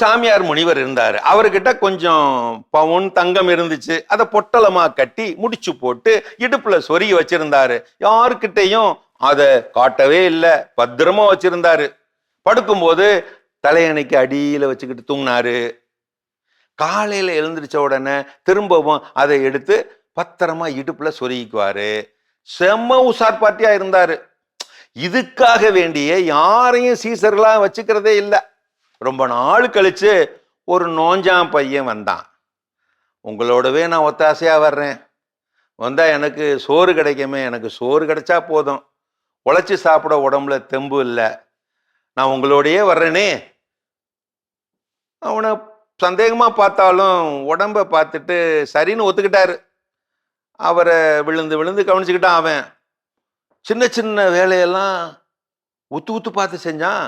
சாமியார் முனிவர் இருந்தார். அவர்கிட்ட கொஞ்சம் பவுன் தங்கம் இருந்துச்சு. அதை பொட்டலமாக கட்டி முடிச்சு போட்டு இடுப்பில் சொருகி வச்சிருந்தாரு. யாருக்கிட்டையும் அதை காட்டவே இல்லை. பத்திரமா வச்சிருந்தாரு. படுக்கும்போது தலையணைக்கு அடியில் வச்சுக்கிட்டு தூங்கினாரு. காலையில் எழுந்திரிச்ச உடனே திரும்பவும் அதை எடுத்து பத்திரமா இடுப்புல சொருகிக்குவாரு. செம்ம உஷார் பார்ட்டியா இருந்தாரு. இதுக்காக வேண்டிய யாரையும் சீசர்லாம் வச்சுக்கிறதே இல்லை. ரொம்ப நாள் கழித்து ஒரு நோஞ்சான் பையன் வந்தான். உங்களோடவே நான் ஒத்தாசையாக வர்றேன். வந்தால் எனக்கு சோறு கிடைக்குமே எனக்கு சோறு கிடைச்சா போதும். உழைச்சி சாப்பிட உடம்புல தெம்பு இல்லை. நான் உங்களோடையே வர்றேனே. அவனை சந்தேகமாக பார்த்தாலும் உடம்ப பார்த்துட்டு சரின்னு ஒத்துக்கிட்டாரு. அவரை விழுந்து விழுந்து கவனிச்சுக்கிட்டான் அவன். சின்ன சின்ன வேலையெல்லாம் உத்து உத்து பார்த்து செஞ்சான்.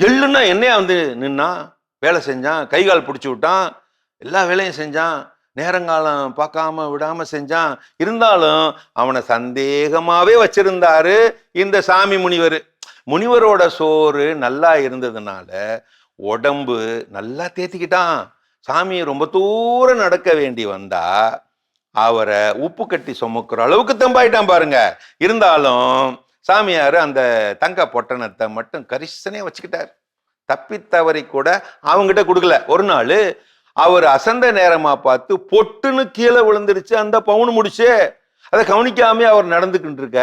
எள்ளுன்னா என்னையா வந்து நின்னான் வேலை செஞ்சான் கை கால் பிடிச்சி விட்டான் எல்லா வேலையும் செஞ்சான் நேரங்காலம் பார்க்காம விடாம செஞ்சான். இருந்தாலும் அவனை சந்தேகமாவே வச்சிருந்தாரு இந்த சாமி முனிவர். முனிவரோட சோறு நல்லா இருந்ததுனால உடம்பு நல்லா தேத்திக்கிட்டான். சாமி ரொம்ப தூரம் நடக்க வேண்டி வந்தா அவரை உப்பு கட்டி சுமக்கிற அளவுக்கு தெம்பாயிட்டான் பாருங்க. இருந்தாலும் சாமியார் அந்த தங்க பொட்டணத்தை மட்டும் கரிசனே வச்சுக்கிட்டார். தப்பித்தவரை கூட அவங்ககிட்ட கொடுக்கல. ஒரு நாள் அவர் அசந்த நேரமா பார்த்து பொட்டுன்னு கீழே விழுந்துருச்சு அந்த பவுன் முடிச்சு. அதை கவனிக்காம அவர் நடந்துக்கிட்டு இருக்க.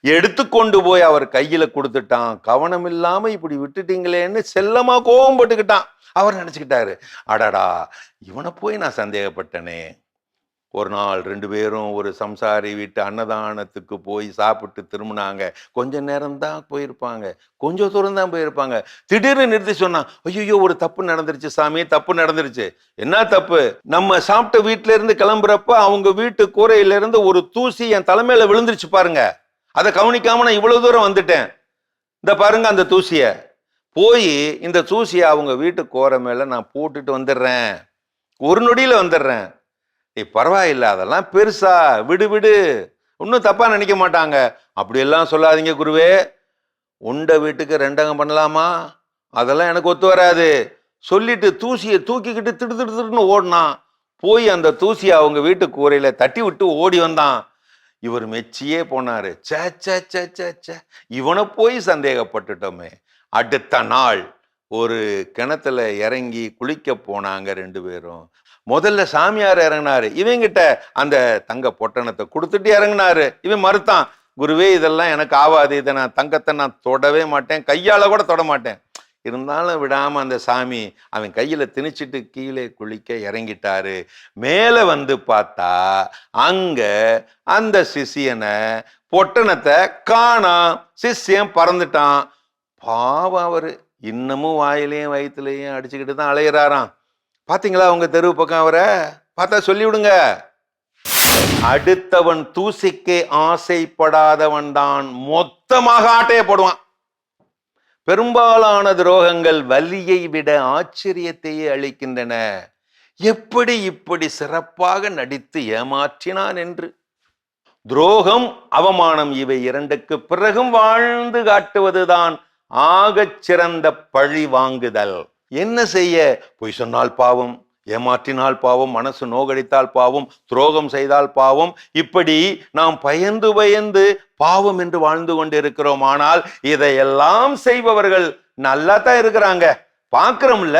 எடுத்து கொண்டு போய் அவர் கையில கொடுத்துட்டான். கவனம் இல்லாம இப்படி விட்டுட்டீங்களேன்னு செல்லமா கோபம் போட்டுக்கிட்டான். அவர் நினைச்சுக்கிட்டாரு. அடடா இவனை போய் நான் சந்தேகப்பட்டனே. ஒரு நாள் ரெண்டு பேரும் ஒரு சம்சாரி வீட்டு அன்னதானத்துக்கு போய் சாப்பிட்டு திரும்பினாங்க. கொஞ்ச நேரம் தான் போயிருப்பாங்க. கொஞ்சம் தூரம் தான் போயிருப்பாங்க. திடீர்னு நிறுத்தி சொன்னான் ஐயோ ஒரு தப்பு நடந்துருச்சு சாமி தப்பு நடந்துருச்சு. என்ன தப்பு? நம்ம சாப்பிட்ட வீட்ல இருந்து கிளம்புறப்ப அவங்க வீட்டு கூரையில இருந்து ஒரு தூசி என் தலைமையில விழுந்துருச்சு பாருங்க. அதை கவனிக்காம நான் இவ்வளவு தூரம் வந்துட்டேன். இந்த பாருங்க அந்த தூசிய. போய் இந்த தூசியை அவங்க வீட்டு கோரை மேல நான் போட்டுட்டு வந்துடுறேன். ஒரு நொடியில வந்துடுறேன். ஏய் பரவாயில்ல அதெல்லாம் பெருசா விடு விடு. ஒன்றும் தப்பாக நினைக்க மாட்டாங்க. அப்படியெல்லாம் சொல்லாதீங்க குருவே. உண்ட வீட்டுக்கு ரெண்டகம் பண்ணலாமா? அதெல்லாம் எனக்கு ஒத்து வராது. சொல்லிட்டு தூசியை தூக்கிக்கிட்டு திடு திடு திடுன்னு ஓடினான். போய் அந்த தூசியை அவங்க வீட்டு கூரையில் தட்டி விட்டு ஓடி வந்தான். இவர் மெச்சியே போனாரு. சே சே சே சே சே இவனை போய் சந்தேகப்பட்டுட்டோமே. அடுத்த நாள் ஒரு கிணத்துல இறங்கி குளிக்க போனாங்க ரெண்டு பேரும். முதல்ல சாமியார் இறங்கினாரு. இவங்கிட்ட அந்த தங்க பொட்டணத்தை கொடுத்துட்டு இறங்கினாரு. இவன் மறுத்தான் குருவே இதெல்லாம் எனக்கு ஆகாது இதை நான் தங்கத்தை நான் தொடவே மாட்டேன். கையால் கூட தொட மாட்டேன். இருந்தாலும் விடாம அந்த சாமி அவன் கையில திணிச்சிட்டு கீழே குளிக்க இறங்கிட்டாரு. மேலே வந்து பார்த்தா அங்க அந்த சிஷியனை பொட்டணத்தை காணாம். சிஷ்யம் பறந்துட்டான். பாவம் அவரு. இன்னமும் வாயிலையும் வயிற்றுலையும் அடிச்சுக்கிட்டு தான் அலையிறாராம். பார்த்தீங்களா உங்க தெரு பக்கம் அவரை? பார்த்தா சொல்லி விடுங்க அடுத்தவன் தூசிக்கே ஆசைப்படாதவன் தான் மொத்தமாக ஆட்டையை போடுவான். பெரும்பாலான துரோகங்கள் வலியை விட ஆச்சரியத்தையே அளிக்கின்றன. எப்படி இப்படி சிறப்பாக நடித்து ஏமாற்றினான் என்று? துரோகம் அவமானம் இவை இரண்டுக்கு பிறகும் வாழ்ந்து காட்டுவதுதான் ஆகச் சிறந்த பழி வாங்குதல். என்ன செய்ய? பொய் சொன்னால் பாவம் ஏமாற்றினால் பாவம் மனசு நோகடித்தால் பாவம் துரோகம் செய்தால் பாவம். இப்படி நாம் பயந்து பயந்து பாவம் என்று வாழ்ந்து கொண்டிருக்கிறோம். ஆனால் இதையெல்லாம் செய்பவர்கள் நல்லா தான் இருக்கிறாங்க. பார்க்கிறோம்ல.